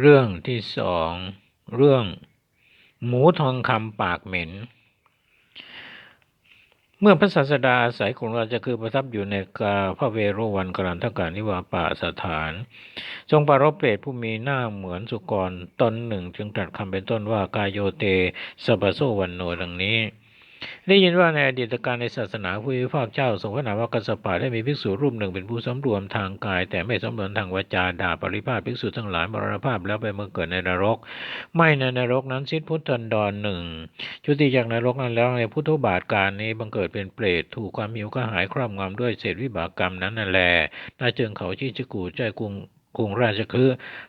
เรื่องที่สองเรื่อง หมูทองคำปากเหม็น เมื่อพระศาสดาอาศัยกรุงราชคือประทับอยู่ในกาพระเวโรวันกรันทกานิวาปาสถาน ทรงปารบเปรตผู้มีหน้าเหมือนสุกรตนหนึ่งจึงตรัสคำเป็นต้นว่ากายโยเตสปโซวันโนดังนี้ ได้ยินว่าในอดีตการในศาสนาผู้พิพากเจ้าทรงพระนามว่ากัสปะได้มีภิกษุรูปหนึ่งเป็นผู้สำรวมทางกาย แต่ไม่สำรวมทางวาจาด่าปริพาทภิกษุทั้งหลายมรณภาพแล้วไปเมื่อเกิดในนรก ไม่ในนรกนั้นสิทธิพุทธันดรหนึ่งชุติจากนรกนั้นแล้วในพุทธบาทการนี้บังเกิดเป็นเปรตถูกความหิวก็หายครอบงำด้วยเศษวิบากกรรมนั้นนั่นแหละน่าเจิงเขาชี้จกูใจกรุง กรุงราชคือ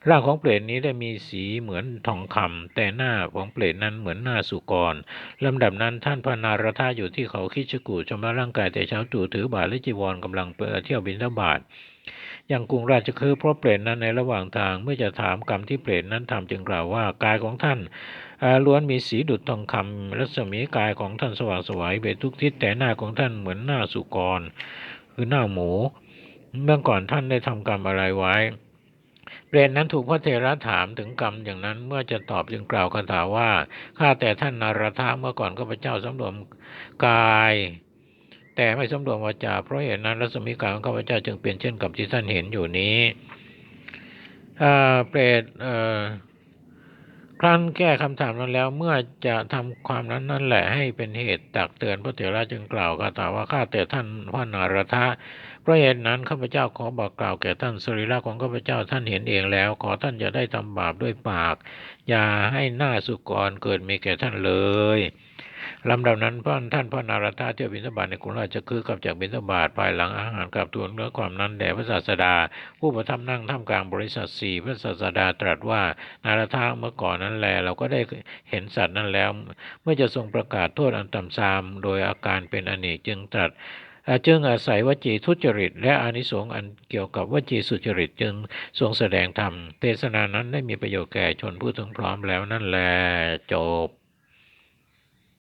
ร่างของเปรตนี้ได้มีสีเหมือนทองคำแต่หน้าของเปรตนั้นเหมือนหน้าสุกรลำดับนั้นท่านพระนารถาอยู่ที่เขาคิชกูชำระร่างกายแต่เช้าตู่ถือบาทและจีวรกำลังเปเที่ยวบินทบาทอย่างกรุงราชคือเพราะเปรตนั้นในระหว่างทางเมื่อจะถามกรรมที่เปรตนั้นทำจึงกล่าวว่ากายของท่านล้วนมีสีดุจทองคำรัศมีกายของท่านสว่างสวยไปทุกทิศแต่หน้าของท่านเหมือนหน้าสุกร คือหน้าหมู เมื่อก่อนท่านได้ทำกรรมอะไรไว้ เปรตนั้นถูกพระเทระถามถึงกรรมอย่างนั้นเมื่อจะตอบจึงกล่าวคาถาว่าข้าแต่ท่านนาราธาเมื่อก่อนข้าพเจ้าสำรวมกายแต่ไม่สำรวมวาจาเพราะเหตุนั้นรัศมีกายของข้าพเจ้าจึงเปลี่ยนเช่นกับที่ท่านเห็นอยู่นี้เปรต ครั้นแก้คำถามนั้นแล้ว เมื่อจะทำความนั้นนั่นแหละให้เป็นเหตุตักเตือนพระเถระจึงกล่าวคาถาว่าข้าแต่ท่านพระนารทะเพราะเหตุนั้นข้าพเจ้าขอบอกกล่าวแก่ท่านสรีระของข้าพเจ้าท่านเห็นเองแล้ว ขอท่านจะได้ทำบาปด้วยปาก อย่าให้หน้าสุกรเกิดมีแก่ท่านเลย ลำดับนั้นพ่อท่านพระนารถาเที่ยวบิณฑบาตในกรุงราชคือกับจากบิณฑบาตภายหลังอาหารกับทูลเนื้อความนั้นแด่พระศาสดา ผู้ประทับนั่งท่ามกลางบริษัทสี่พระศาสดาตรัสว่านารถาเมื่อก่อนนั้นแล เราก็ได้เห็นสัตว์นั้นแล้ว เมื่อจะทรงประกาศโทษอันต่ำทราม โดยอาการเป็นอเนกจึงตรัสจึงอาศัยวจีทุจริต และอานิสงส์อันเกี่ยวกับวจีสุจริตจึงทรงแสดงธรรมเทศนานั้นได้มีประโยชน์แก่ชนผู้ถึงพร้อมแล้วนั่นแหละจบ